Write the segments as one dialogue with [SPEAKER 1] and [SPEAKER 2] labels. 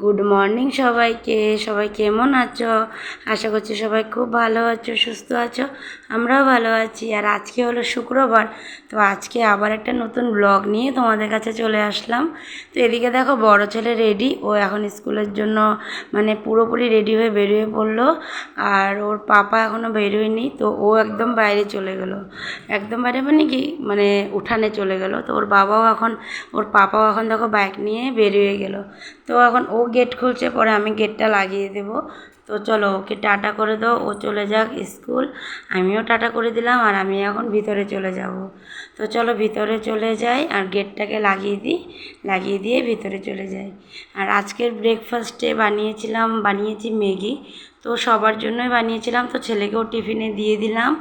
[SPEAKER 1] Good morning সবাইকে। সবাই কেমন আছো? আশা করছি সবাই খুব ভালো আছো, সুস্থ আছো, আমরাও ভালো আছি। আর আজকে হলো শুক্রবার, তো আজকে আবার একটা নতুন ব্লগ নিয়ে তোমাদের কাছে চলে আসলাম। তো এদিকে দেখো বড় ছেলে রেডি ও এখন স্কুলের জন্য মানে পুরোপুরি রেডি হয়ে বেরিয়ে পড়ল। আর ওর পাপা এখনও বেরোয়নি, তো ও একদম বাইরে চলে গেলো। একদম বাইরে মানে কি মানে উঠানে চলে গেলো। তো ওর বাবাও এখন, ওর পাপাও এখন দেখো বাইক নিয়ে বেরিয়ে গেলো। তো এখন ও গেট খুলছে, পরে আমি গেটটা লাগিয়ে দেব। তো চলো, ওকে টাটা করে দাও, ও চলে যাক স্কুল। আমিও টাটা করে দিলাম, আর আমি এখন ভিতরে চলে যাব। তো চলো, ভিতরে চলে যাই, আর গেটটাকে লাগিয়ে দিই, লাগিয়ে দিয়ে ভিতরে চলে যাই। আর আজকের ব্রেকফাস্টে বানিয়েছিলাম, বানিয়েছি ম্যাগি। তো সবার জন্যই বানিয়েছিলাম, তো ছেলেকেও টিফিনে দিয়ে দিলাম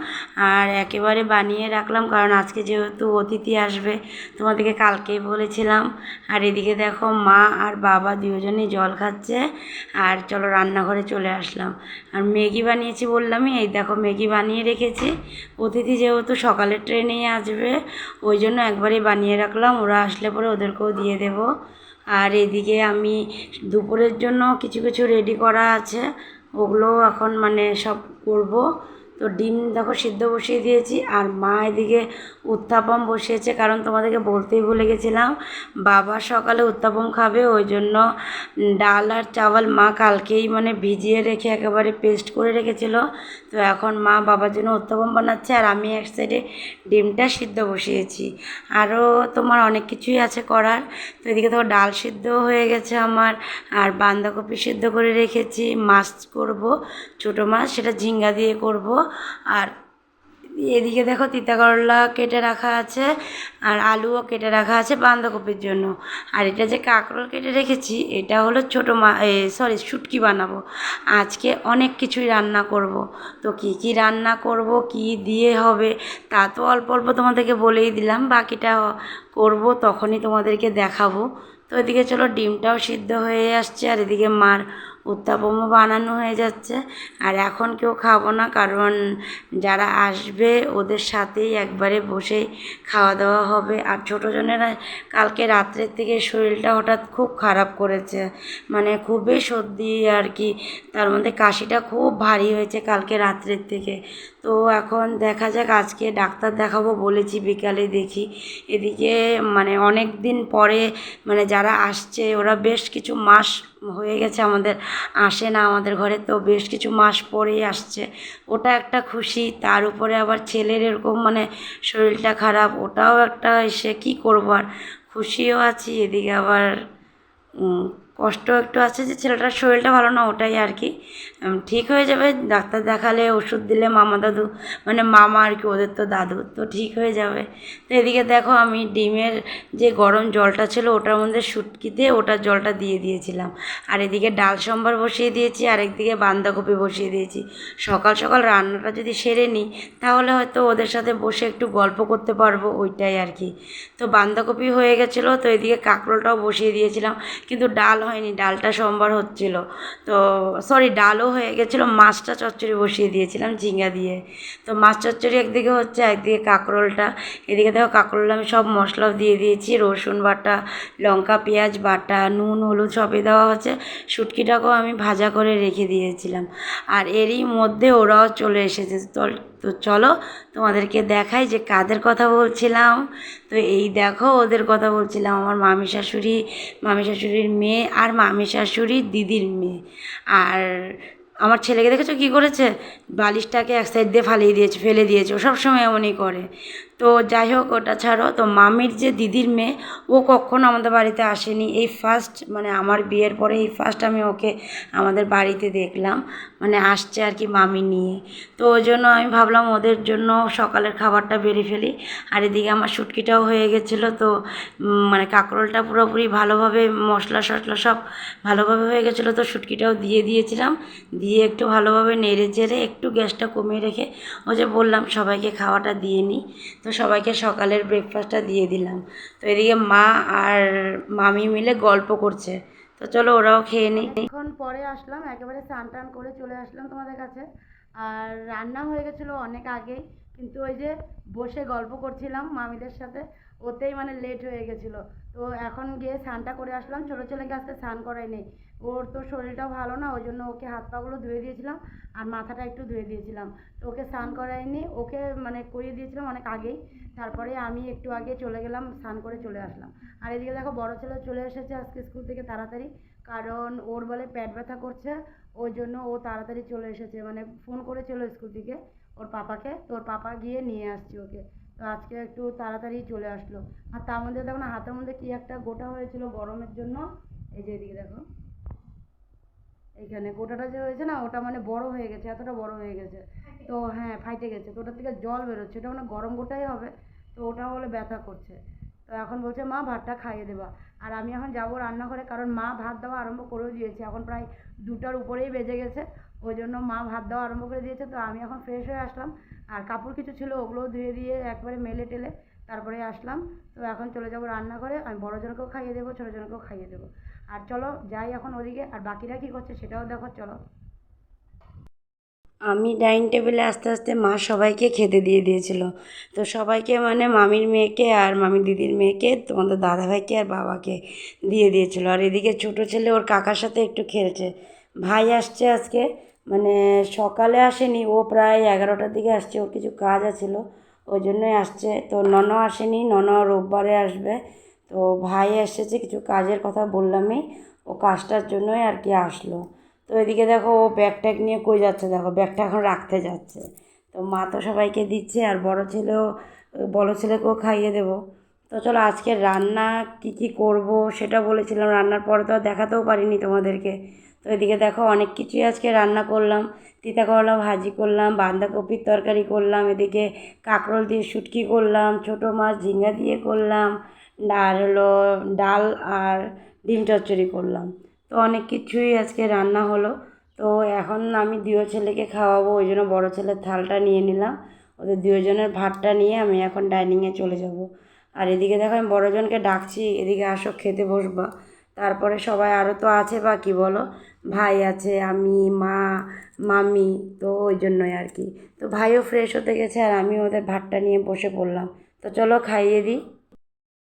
[SPEAKER 1] আর একেবারে বানিয়ে রাখলাম কারণ আজকে যেহেতু অতিথি আসবে তোমাদেরকে কালকেই বলেছিলাম। আর এদিকে দেখো মা আর বাবা দুজনেই জল খাচ্ছে আর চলো রান্নাঘরে চলে আসলাম। আর ম্যাগি বানিয়েছি বললামই, এই দেখো ম্যাগি বানিয়ে রেখেছি। অতিথি যেহেতু সকালের ট্রেনেই আসবে, ওই জন্য একবারই বানিয়ে রাখলাম, ওরা আসলে পরে ওদেরকেও দিয়ে দেবো। আর এদিকে আমি দুপুরের জন্য কিছু কিছু রেডি করা আছে ওগুলোও এখন মানে সব করব। তো ডিম দেখো সিদ্ধ বসিয়ে দিয়েছি আর মা এদিকে উত্তাপম বসিয়েছে, কারণ তোমাদেরকে বলতেই ভুলে গেছিলাম। বাবা সকালে উত্তাপম খাবে, ওই জন্য ডাল আর চাওয়াল মা কালকেই মানে ভিজিয়ে রেখে একেবারে পেস্ট করে রেখেছিল। তো এখন মা বাবার জন্য উত্তাপম বানাচ্ছে আর আমি এক সাইডে ডিমটা সিদ্ধ বসিয়েছি। আরও তোমার অনেক কিছুই আছে করার। তো এদিকে তো ডাল সিদ্ধ হয়ে গেছে আমার, আর বাঁধাকপি সিদ্ধ করে রেখেছি। মাছ করব, ছোটো মাছ, সেটা ঝিঙ্গা দিয়ে করব। আর এদিকে দেখো তিতা করলা কেটে রাখা আছে, আর আলুও কেটে রাখা আছে বাঁধাকপির জন্য। আর এটা যে কাঁকরোল কেটে রেখেছি, এটা হলো ছোটো মা সরি শুটকি বানাবো। আজকে অনেক কিছুই রান্না করব। তো কি কি রান্না করব, কি দিয়ে হবে, তা তো অল্প অল্প তোমাদেরকে বলেই দিলাম, বাকিটা করব, তখনই তোমাদেরকে দেখাবো। তো এদিকে চলো, ডিমটাও সিদ্ধ হয়ে আসছে, আর এদিকে মার উত্তাপমও বানানো হয়ে যাচ্ছে। আর এখন কেউ খাব না, কারণ যারা আসবে ওদের সাথেই একবারে বসে খাওয়া দাওয়া হবে। আর ছোটো জনেরা কালকে রাত্রের থেকে শরীরটা হঠাৎ খুব খারাপ করেছে মানে খুবই সর্দি আর কি। তার মধ্যে কাশিটা খুব ভারী হয়েছে কালকে রাত্রের থেকে। তো এখন দেখা যাক, আজকে ডাক্তার দেখাবো বলেছি, বিকালে দেখি। এদিকে মানে অনেক দিন পরে মানে যারা আসছে, ওরা বেশ কিছু মাস হয়ে গেছে আমাদের আসে না আমাদের ঘরে। তো বেশ কিছু মাস পরেই আসছে। ওটা একটা খুশি, তার উপরে আবার ছেলের এরকম মানে শরীরটা খারাপ, ওটাও একটা এসে কী করব আর? খুশিও আছি, এদিকে আবার কষ্ট একটু আছে যে ছেলেটার শরীরটা ভালো না, ওটাই আর কি। ঠিক হয়ে যাবে, ডাক্তার দেখালে ওষুধ দিলে মামা দাদু মানে মামা আর কি, ওদের তো দাদু, তো ঠিক হয়ে যাবে। তো এদিকে দেখো আমি ডিমের যে গরম জলটা ছিল, ওটার মধ্যে শুটকিতে ওটার জলটা দিয়ে দিয়েছিলাম। আর এদিকে ডাল সম্বার বসিয়ে দিয়েছি, আর একদিকে বাঁধাকপি বসিয়ে দিয়েছি। সকাল সকাল রান্নাটা যদি সেরে নিই, তাহলে হয়তো ওদের সাথে বসে একটু গল্প করতে পারব, ওইটাই আর কি। তো বাঁধাকপি হয়ে গেছিল, তো এদিকে কাঁকরোলটাও বসিয়ে দিয়েছিলাম। কিন্তু ডাল হয়নি, ডালটা সোমবার হচ্ছিল। তো সরি ডালও হয়ে গেছিল মাছটা চচ্চড়ি বসিয়ে দিয়েছিলাম ঝিঙ্গা দিয়ে। তো, মাছ চচ্চড়ি একদিকে হচ্ছে, একদিকে কাঁকরোলটা। এদিকে দেখো কাঁকরোল আমি সব মশলাও দিয়ে দিয়েছি, রসুন বাটা, লঙ্কা, পেঁয়াজ বাটা, নুন, হলুদ সবই দেওয়া হচ্ছে। শুটকিটাকেও আমি ভাজা করে রেখে দিয়েছিলাম। আর এরই মধ্যে ওরাও চলে এসেছে। তো চলো তোমাদেরকে দেখাই যে কাদের কথা বলছিলাম। তো এই দেখো ওদের কথা বলছিলাম আমার মামি শাশুড়ি, মামি শাশুড়ির মেয়ে আর মামি শাশুড়ির দিদির মেয়ে। আর আমার ছেলেকে দেখেছ কী করেছে? বালিশটাকে এক সাইড দিয়ে ফালিয়ে দিয়েছে, ফেলে দিয়েছে। ও সবসময় এমনই করে। তো যাই হোক ওটা ছাড়ো। তো মামির যে দিদির মেয়ে, ও কখনো আমাদের বাড়িতে আসেনি। এই ফার্স্ট মানে আমার বিয়ের পরে এই ফার্স্ট আমি ওকে আমাদের বাড়িতে দেখলাম। মানে আসছে আর কি মামি নিয়ে। তো ওই জন্য আমি ভাবলাম ওদের জন্য সকালের খাবারটা বেরিয়ে ফেলি। আর এদিকে আমার শুটকিটাও হয়ে গেছিল। তো মানে কাঁকরোলটা পুরোপুরি ভালোভাবে মশলা টশলা সব ভালোভাবে হয়ে গেছিল। তো শুটকিটাও দিয়ে দিয়েছিলাম। দিয়ে একটু ভালোভাবে নেড়ে চেড়ে একটু গ্যাসটা কমিয়ে রেখে ও যে বললাম, সবাইকে খাওয়াটা দিয়ে নিই। তো সবাইকে সকালের ব্রেকফাস্টটা দিয়ে দিলাম। তো এদিকে মা আর মামি মিলে গল্প করছে। তো চলো ওরাও খেয়ে নিই। এখন পরে আসলাম, একেবারে স্নান টান করে চলে আসলাম তোমাদের কাছে। আর রান্না হয়ে গেছিল অনেক আগেই, কিন্তু ওই যে বসে গল্প করছিলাম মামিদের সাথে।
[SPEAKER 2] ওতেই মানে লেট হয়ে গেছিল। তো এখন গিয়ে স্নানটা করে আসলাম। ছোটো ছেলেকে আজকে স্নান করাই ওর তো শরীরটাও ভালো না, ওই জন্য ওকে হাত পাগুলো ধুয়ে দিয়েছিলাম আর মাথাটা একটু ধুয়ে দিয়েছিলাম। তো ওকে স্নান করাইনি ওকে মানে করিয়ে দিয়েছিলাম অনেক আগেই। তারপরে আমি একটু আগে চলে গেলাম, স্নান করে চলে আসলাম। আর এদিকে দেখো বড় ছেলে চলে এসেছে আজকে স্কুল থেকে তাড়াতাড়ি। কারণ ওর বলে পেট ব্যথা করছে, ওই জন্য ও তাড়াতাড়ি চলে এসেছে। মানে ফোন করেছিল স্কুল থেকে ওর পাপাকে। তো ওর পাপা গিয়ে নিয়ে আসছে ওকে। তো আজকে একটু তাড়াতাড়ি চলে আসলো। আর তার মধ্যে দেখো না হাতের মধ্যে কি একটা গোটা হয়েছিল গরমের জন্য। এই যে এদিকে দেখো। এইখানে গোটাটা যে হয়েছে না ওটা মানে বড় হয়ে গেছে এতটা বড় হয়ে গেছে। তো হ্যাঁ ফাইটে গেছে। তো ওটার থেকে জল বেরোচ্ছে ওটা মানে গরম গোটাই হবে। তো ওটা বলে ব্যথা করছে। তো এখন বলছে মা ভাতটা খাইয়ে দেবা। আর আমি এখন যাব রান্নাঘরে কারণ মা ভাত দেওয়া আরম্ভ করেও দিয়েছে। এখন প্রায় দুটার উপরেই বেজে গেছে। ওই জন্য মা ভাত দেওয়া আরম্ভ করে দিয়েছে, তো আমি এখন ফ্রেশ হয়ে আসলাম। আর কাপড় কিছু ছিল ওগুলোও ধুয়ে দিয়ে একবারে মেলে টেলে তারপরে আসলাম। তো এখন চলে যাব রান্নাঘরে, আমি বড় জনকেও খাইয়ে দেবো, ছোটো জনকেও খাইয়ে দেবো। আর চলো যাই এখন ওদিকে, আর বাকিরা কী করছে সেটাও দেখো, চলো। আমি ডাইনিং টেবিলে আস্তে আস্তে মা সবাইকে খেতে দিয়ে দিয়েছিল। তো সবাইকে মানে মামির মেয়েকে আর মামির দিদির মেয়েকে, তোমাদের দাদাভাইকে আর বাবাকে দিয়ে দিয়েছিল। আর এদিকে ছোটো ছেলে ওর কাকার সাথে একটু খেলছে। ভাই আসছে আজকে। মানে সকালে আসেনি, ও প্রায় এগারোটার দিকে আসছে, ওর কিছু কাজ আছিল, ওই জন্যই আসছে। তো নন আসেনি নন রোববারে আসবে। তো ভাই এসেছে, কিছু কাজের কথা বললামই, ও কাজটার জন্যই আর কি আসলো। তো এদিকে দেখো, ও ব্যাগ ট্যাগ নিয়ে কই যাচ্ছে? দেখো ব্যাগটা এখন রাখতে যাচ্ছে। তো মা তো সবাইকে দিচ্ছে, আর বড় ছেলেও বড় ছেলেকেও খাইয়ে দেবো। তো চলো, আজকে রান্না কী কী করব সেটা বলেছিলাম, রান্নার পরে তো আর দেখাতেও পারিনি তোমাদেরকে। তো এদিকে দেখো অনেক কিছুই আজকে রান্না করলাম তিতা করলা ভাজি করলাম, বাঁধাকপির তরকারি করলাম, এদিকে কাঁকরোল দিয়ে শুটকি করলাম, ছোটো মাছ ঝিঙ্গা দিয়ে করলাম, আর হলো ডাল আর ডিম চচ্চড়ি করলাম। তো অনেক কিছুই আজকে রান্না হলো। তো এখন আমি দুয়ো ছেলেকে খাওয়াবো, ওই জন্য বড়ো ছেলের থালটা নিয়ে নিলাম। ওদের দুজনের ভাতটা নিয়ে আমি এখন ডাইনিংয়ে চলে যাব। আর এদিকে দেখো আমি বড়জনকে ডাকছি, এদিকে আসো খেতে বসবা। তারপরে সবাই আরও তো আছে বা কি বলো? ভাই আছে, আমি, মা, মামি, তো ওই জন্যই আর কি। তো ভাইও ফ্রেশ হতে গেছে আর আমি ওদের ভাতটা নিয়ে বসে পড়লাম। তো চলো খাইয়ে দিই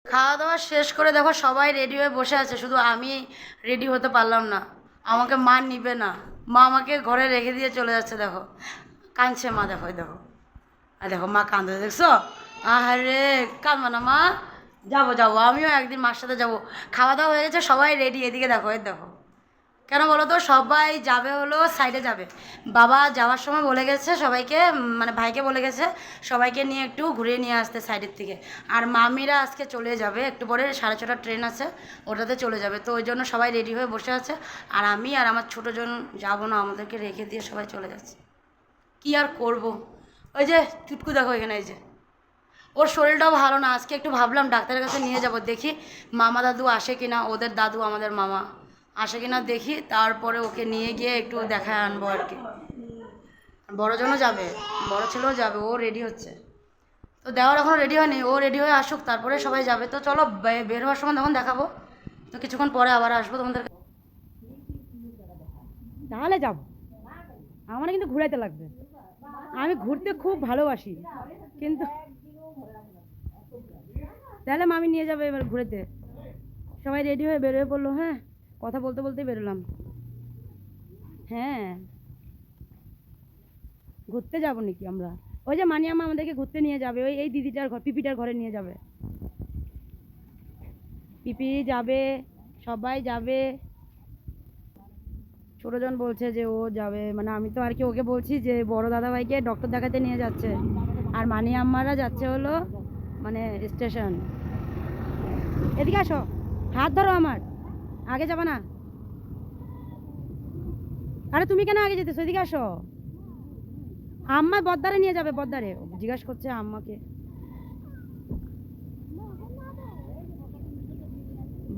[SPEAKER 2] খাওয়া দাওয়া শেষ করে দেখো সবাই রেডি হয়ে বসে আছে, শুধু আমি রেডি হতে পারলাম না। আমাকে মা নিবে না। মা আমাকে ঘরে রেখে দিয়ে চলে যাচ্ছে, দেখো। কাঁদছে মা, দেখো দেখো। আর দেখো, মা কাঁদছে, দেখছ? আরে কাঁদবো না মা। যাব যাব, আমিও একদিন মার সাথে যাব। খাওয়া দাওয়া হয়ে গেছে, সবাই রেডি এদিকে দেখো, এই দেখো। কেন বলো তো? সবাই যাবে হলো সাইডে যাবে। বাবা যাওয়ার সময় বলে গেছে সবাইকে মানে ভাইকে বলে গেছে সবাইকে নিয়ে একটু ঘুরিয়ে নিয়ে আসতে সাইডের থেকে আর মামিরা আজকে চলে যাবে, একটু পরে সাড়ে ছটার ট্রেন আছে, ওটাতে চলে যাবে। তো ওই জন্য সবাই রেডি হয়ে বসে আছে। আর আমি আর আমার ছোটো জন যাব না, আমাদেরকে রেখে দিয়ে সবাই চলে যাচ্ছে। কি আর করব? ওই যে, চুটকু দেখো এখানে, এই যে। ওর শরীরটাও ভালো না, আজকে একটু ভাবলাম ডাক্তারের কাছে নিয়ে যাব, দেখি মামা দাদু আসে কিনা, ওদের দাদু আমাদের মামা। আসে কিনা দেখি, তারপরে ওকে নিয়ে গিয়ে একটু দেখায় আনব আর কি। বড়জনও যাবে, বড় ছেলেও যাবে, ও রেডি হচ্ছে। তো দেওয়ার এখনও রেডি হয়নি, ও রেডি হয়ে আসুক, তারপরে সবাই যাবে। তো চলো বের হওয়ার সময় তখন দেখাবো। তো কিছুক্ষণ পরে আবার আসব তোমাদের তাহলে যাব। আমার কিন্তু ঘুরাইতে লাগবে। আমি ঘুরতে খুব ভালোবাসি, কিন্তু তাহলে মামি নিয়ে যাবে এবার ঘুরেতে। সবাই রেডি হয়ে বেরোয় পড়ল হ্যাঁ? কথা বলতে বলতে বেরোলাম। হ্যাঁ। ঘুরতে যাব নাকি আমরা? ওই যে মানিয়ামা আমাদেরকে ঘুরতে নিয়ে যাবে, ওই, এই দিদিটার ঘর, পিপিটার ঘরে নিয়ে যাবে। পিপি যাবে, সবাই যাবে। ছোটোজন বলছে যে ও যাবে মানে আমি তো আর কি ওকে বলছি যে বড় দাদাভাইকে ডক্টর দেখাতে নিয়ে যাচ্ছে। আর মানি আম্মারা যাচ্ছে হলো মানে স্টেশন এদিকে আসো, হাত ধরো আমার। আগে যাবা না? আরে তুমি কেন আগে যেতেছো? এদিকে আসো। আম্মা বদ্দারে নিয়ে যাবে বদ্দারে। জিজ্ঞাসা করছে আম্মাকে।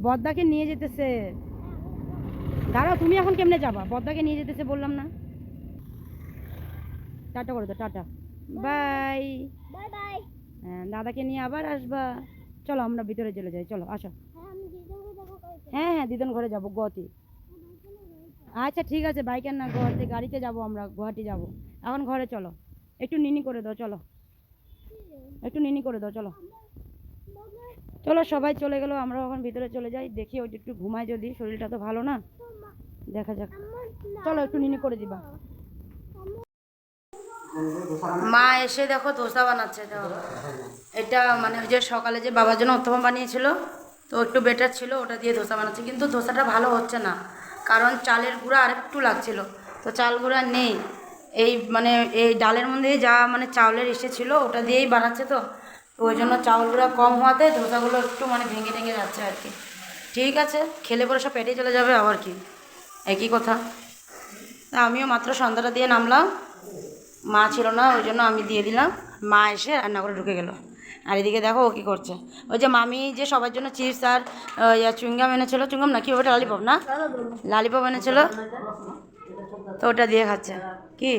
[SPEAKER 2] বদ্দাকে নিয়ে যেতেছে। দাঁড়াও তুমি এখন কেমনে যাবা? বদ্দাকে নিয়ে যেতেছে বললাম না। টাটা করে দাও টাটা। বাই।
[SPEAKER 3] Bye bye.
[SPEAKER 2] হ্যাঁ দাদাকে নিয়ে আবার আসবা। চলো আমরা ভিতরে চলে যাই। চলো আসো
[SPEAKER 3] হ্যাঁ আমি দিদিকে যাব কই
[SPEAKER 2] হ্যাঁ হ্যাঁ দিদন ঘরে যাব, গুয়াহাটি। আচ্ছা ঠিক আছে বাইকের না গুয়াহাটি, গাড়িতে যাব আমরা, গুয়াহাটি যাব। এখন ঘরে চলো। একটু নিনি করে দাও, চলো। একটু নিনি করে দাও, চলো। চলো, সবাই চলে গেলো আমরা এখন ভিতরে চলে যাই। দেখি ওই একটু ঘুমায় যদি, শরীরটা তো ভালো না। দেখা যাক। চলো, একটু নিনি করে দিবা। মা এসে দেখো, ধোসা বানাচ্ছে এটা মানে ওই যে সকালে যে বাবার জন্য উত্তম বানিয়েছিল তো একটু বেটার ছিল, ওটা দিয়ে ধোসা বানাচ্ছে। কিন্তু ধোসাটা ভালো হচ্ছে না, কারণ চালের গুঁড়া আরেকটু লাগছিল। তো চাল গুঁড়া নেই। এই মানে এই ডালের মধ্যে যা মানে চাউলের এসে ছিল, ওটা দিয়েই বানাচ্ছে তো। তো ওই জন্য চাউল গুঁড়া কম হওয়াতে ধোসাগুলো একটু মানে ভেঙে ভেঙে যাচ্ছে আর কি। ঠিক আছে, খেলে পরে সব পেটে চলে যাবে আবার কি। একই কথা। আমিও মাত্র সন্ধ্যাটা দিয়ে নামলাম। মা ছিল না, ওই জন্য আমি দিয়ে দিলাম। মা এসে রান্না করে ঢুকে গেল। আর এদিকে দেখো ও কী করছে। ওই যে মামি যে সবার জন্য চিপস আর চুইংগাম এনেছিল। চুইংগাম না, কি ওটা লালিপপ না? লালিপপ এনেছিল। তো ওটা দিয়ে খাচ্ছে। কি?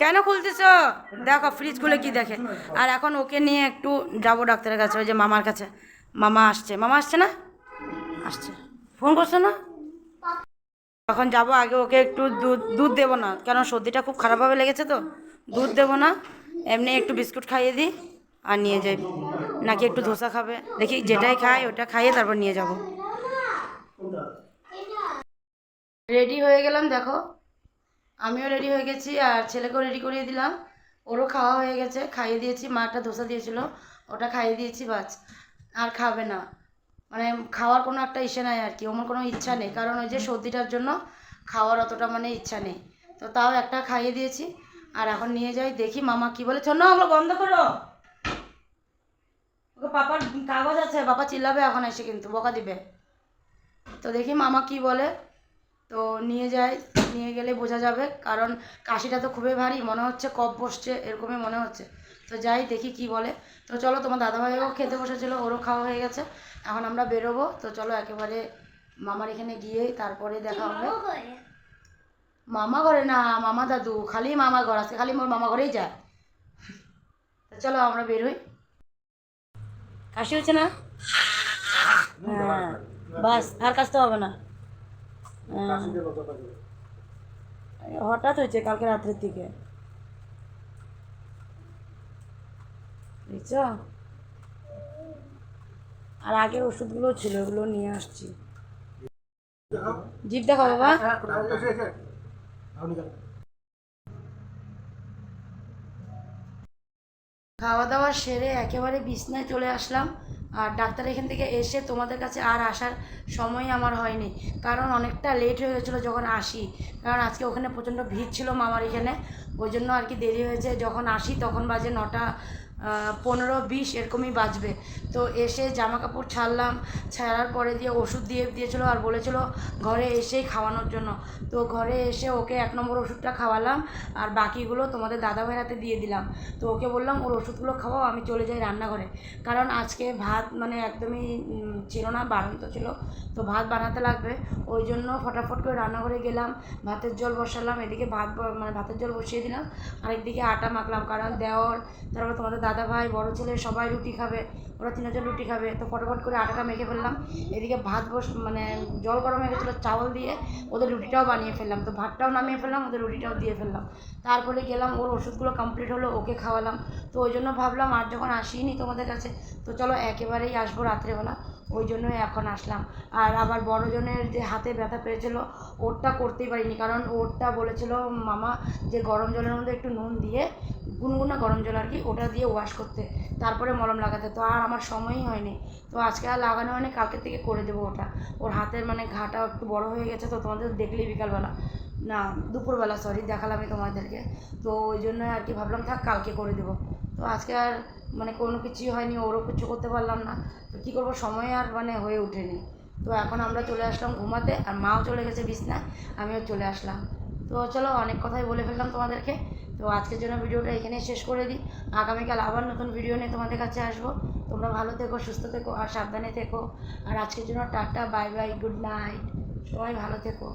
[SPEAKER 2] কেন খুলতেছ? দেখো ফ্রিজ খুলে কি দেখে। আর এখন ওকে নিয়ে একটু যাব ডাক্তারের কাছে, ওই যে মামার কাছে। মামা আসছে। মামা আসছে না? আসছে। ফোন করছে না? এখন যাব আগে ওকে একটু দুধ দুধ দেবো না। কারণ সর্দিটা খুব খারাপভাবে লেগেছে তো? দুধ দেবো না? এমনি একটু বিস্কুট খাইয়ে দিই আর নিয়ে যাই। নাকি একটু ধোসা খাবে। দেখি যেটাই খাই ওটা খাইয়ে তারপর নিয়ে যাব। রেডি হয়ে গেলাম, দেখো। আমিও রেডি হয়ে গেছি আর ছেলেকেও রেডি করিয়ে দিলাম। ওরও খাওয়া হয়ে গেছে, খাইয়ে দিয়েছি। মা একটা ধোসা দিয়েছিল, ওটা খাইয়ে দিয়েছি বাস। আর খাবে না। মানে খাওয়ার কোনো একটা ইচ্ছে নাই আর কি, ওমন কোনো ইচ্ছা নেই। কারণ ওই যে সর্দিটার জন্য খাওয়ার অতটা মানে ইচ্ছা নেই। তো তাও একটা খাইয়ে দিয়েছি। আর এখন নিয়ে যাই, দেখি মামা কি বলে। শোনো ওগুলো বন্ধ করো। ওকে পাপার কাগজ আছে পাপা চিল্লাবে এখন এসে কিন্তু, বকা দিবে। তো দেখি মামা কি বলে। তো নিয়ে যাই, নিয়ে গেলে বোঝা যাবে, কারণ কাশিটা তো খুবই ভারী, মনে হচ্ছে কফ বসছে, এরকমই মনে হচ্ছে। তো যাই দেখি কি বলে। তো চলো তোমার দাদাভাইও খেতে বসেছিল, ওরও খাওয়া হয়ে গেছে। এখন আমরা বেরোবো। তো চলো একেবারে মামার এখানে গিয়েই তারপরে দেখা হবে। মামা ঘরে না, মামা দাদু, খালি মামা ঘর আছে খালি মোর মামা ঘরেই যায়। চলো আমরা বের হই। কাশি হচ্ছে না? হ্যাঁ বাস, আর কাশতে হবে না। হ্যাঁ। হঠাৎ হয়েছে কালকে রাত্রের দিকে। বুঝছ আর আগের ওষুধগুলো ছিল, ওগুলো নিয়ে আসছি। জিপ দেখো বাবা। খাওয়া দাওয়া সেরে একেবারে বিছনায় চলে আসলাম আর ডাক্তার এখান থেকে এসে তোমাদের কাছে আর আসার সময় আমার হয়নি। কারণ অনেকটা লেট হয়ে গেছিল যখন আসি। কারণ আজকে ওখানে প্রচণ্ড ভিড় ছিল মামার এখানে। ওই জন্য আর কি দেরি হয়েছে। যখন আসি তখন বাজে নটা পনেরো, বিশ এরকমই বাজবে। তো এসে জামা কাপড় ছাড়লাম, ছাড়ার পরে দিয়ে ওষুধ দিয়ে দিয়েছিলো আর বলেছিল ঘরে এসেই খাওয়ানোর জন্য। তো ঘরে এসে ওকে এক নম্বর ওষুধটা খাওয়ালাম আর বাকিগুলো তোমাদের দাদাভাইয়ের হাতে দিয়ে দিলাম। তো ওকে বললাম, ওর ওষুধগুলো খাওয়াও আমি চলে যাই রান্নাঘরে। কারণ আজকে ভাত মানে একদমই ছিল না, বাড়ন্ত ছিল। তো ভাত বানাতে লাগবে, ওই জন্য ফটাফট করে রান্নাঘরে গেলাম, ভাতের জল বসালাম, এদিকে ভাত মানে ভাতের জল বসিয়ে দিলাম, আরেকদিকে আটা মাখলাম, কারণ দেওয়ার, তারপর তোমাদের দাদা ভাই বড় ছেলে, সবাই রুটি খাবে, ওরা তিনজন রুটি খাবে। তো ফটোফট করে আটাটা মেখে ফেললাম। এদিকে ভাত বস মানে জল গরম হয়ে গেছিল, চাউল দিয়ে ওদের রুটিটাও বানিয়ে ফেললাম। তো ভাতটাও নামিয়ে ফেললাম, ওদের রুটিটাও দিয়ে ফেললাম। তারপরে গেলাম, ওর ওষুধগুলো কমপ্লিট হলো, ওকে খাওয়ালাম। তো ওই জন্য ভাবলাম, আর যখন আসিনি তোমাদের কাছে, তো চলো একেবারেই আসব রাত্রেবেলা। ওই জন্যই এখন আসলাম। আর আবার বড়জনের যে হাতে ব্যথা পেয়েছিল, ওরটা করতেই পারিনি। কারণ ওরটা বলেছিল, মামা, যে গরম জলের মধ্যে একটু নুন দিয়ে গুনগুনা গরম জল আর কি, ওটা দিয়ে ওয়াশ করতে। তারপরে মলম লাগাতে। তো আর আমার সময়ই হয়নি। তো আজকে আর লাগানো হয়নি, কালকে থেকে করে দেবো ওটা। ওর হাতের মানে ঘাটা একটু বড় হয়ে গেছে, তো তোমাদের দেখলেই বিকালবেলা। না, দুপুরবেলা সরি দেখালাম আমি তোমাদেরকে। তো ওই জন্য আর কি ভাবলাম, থাক, কালকে করে দেবো। তো আজকে আর মানে কোনো কিছুই হয়নি, ওরও কিছু করতে পারলাম না। তো কী করব, সময় আর মানে হয়ে ওঠেনি। তো এখন আমরা চলে আসলাম ঘুমাতে, আর মাও চলে গেছে বিছনায়, আমিও চলে আসলাম। তো চলো, অনেক কথাই বলে ফেললাম তোমাদেরকে। তো আজকের জন্য ভিডিওটা এখানে শেষ করে দিই। আগামীকাল আবার নতুন ভিডিও নিয়ে তোমাদের কাছে আসব। তোমরা ভালো থেকো, সুস্থ থেকো আর সাবধানে থেকো। আর আজকের জন্য tata bye bye good night সবাই ভালো থেকো।